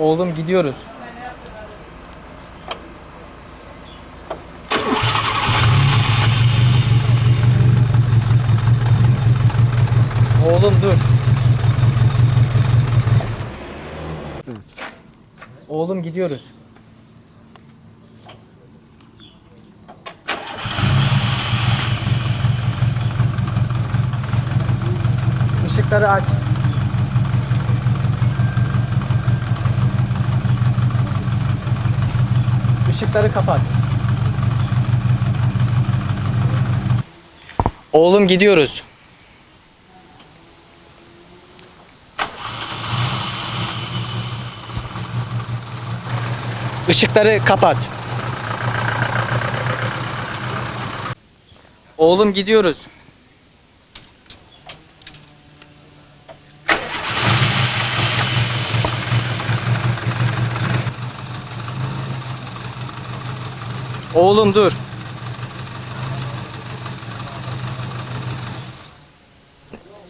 Oğlum gidiyoruz. Oğlum dur. Oğlum gidiyoruz. Işıkları aç. Işıkları kapat. Oğlum gidiyoruz. Işıkları kapat. Oğlum gidiyoruz. Oğlum dur.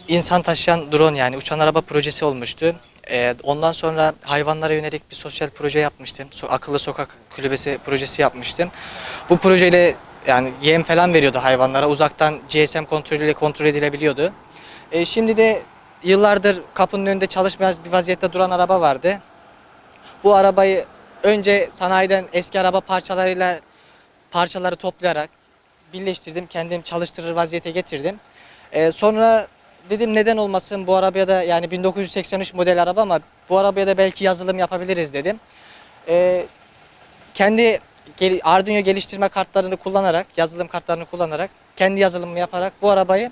İnsan taşıyan drone yani uçan araba projesi olmuştu. Ee, ondan sonra hayvanlara yönelik bir sosyal proje yapmıştım. So- akıllı sokak kulübesi projesi yapmıştım. Bu projeyle yani yem falan veriyordu hayvanlara. Uzaktan GSM kontrolüyle kontrol edilebiliyordu. Ee, şimdi de yıllardır kapının önünde çalışmayan bir vaziyette duran araba vardı. Bu arabayı önce sanayiden eski araba parçalarıyla parçaları toplayarak birleştirdim. Kendim çalıştırır vaziyete getirdim. Ee, sonra dedim neden olmasın bu arabaya da yani 1983 model araba ama bu arabaya da belki yazılım yapabiliriz dedim. Ee, kendi Arduino geliştirme kartlarını kullanarak, yazılım kartlarını kullanarak, kendi yazılımımı yaparak bu arabayı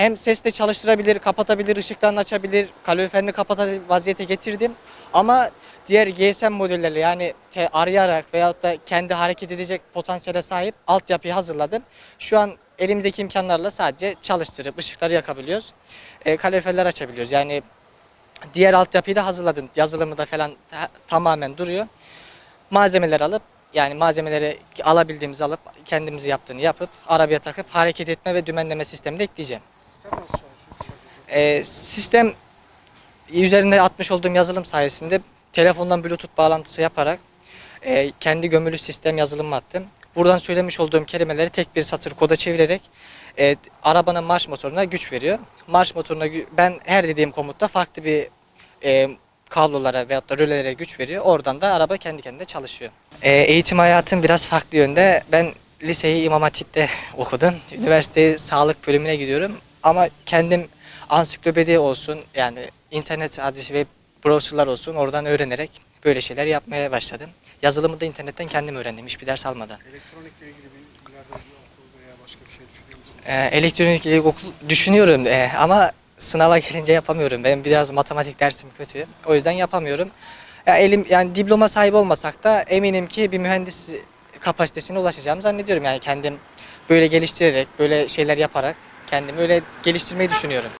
hem sesle çalıştırabilir, kapatabilir, ışıklarını açabilir, kaloriferini kapatabilir vaziyete getirdim. Ama diğer GSM modellerle yani arayarak veyahut da kendi hareket edecek potansiyele sahip altyapıyı hazırladım. Şu an elimizdeki imkanlarla sadece çalıştırıp ışıkları yakabiliyoruz. E, kaloriferler açabiliyoruz. Yani diğer altyapıyı da hazırladım. Yazılımı da falan ta- tamamen duruyor. Malzemeler alıp yani malzemeleri alabildiğimizi alıp kendimizi yaptığını yapıp arabaya takıp hareket etme ve dümenleme sistemi de ekleyeceğim. Ee, sistem üzerinde atmış olduğum yazılım sayesinde telefondan bluetooth bağlantısı yaparak e, kendi gömülü sistem yazılımı attım. Buradan söylemiş olduğum kelimeleri tek bir satır koda çevirerek e, arabanın marş motoruna güç veriyor. Marş motoruna ben her dediğim komutta farklı bir e, kablolara veyahut da rölelere güç veriyor. Oradan da araba kendi kendine çalışıyor. E, eğitim hayatım biraz farklı yönde. Ben liseyi İmam Hatip'te okudum. Üniversiteyi sağlık bölümüne gidiyorum. Ama kendim ansiklopedi olsun yani internet adresi ve browserlar olsun oradan öğrenerek böyle şeyler yapmaya başladım. Yazılımı da internetten kendim öğrendim hiçbir ders almadan. Elektronikle ilgili bir ileride bir okul veya başka bir şey düşünüyor musun? Ee, elektronik ilkokul düşünüyorum ee, ama sınava gelince yapamıyorum. Benim biraz matematik dersim kötü. O yüzden yapamıyorum. Ya elim yani diploma sahibi olmasak da eminim ki bir mühendis kapasitesine ulaşacağımı zannediyorum. Yani kendim böyle geliştirerek, böyle şeyler yaparak kendimi öyle geliştirmeyi düşünüyorum.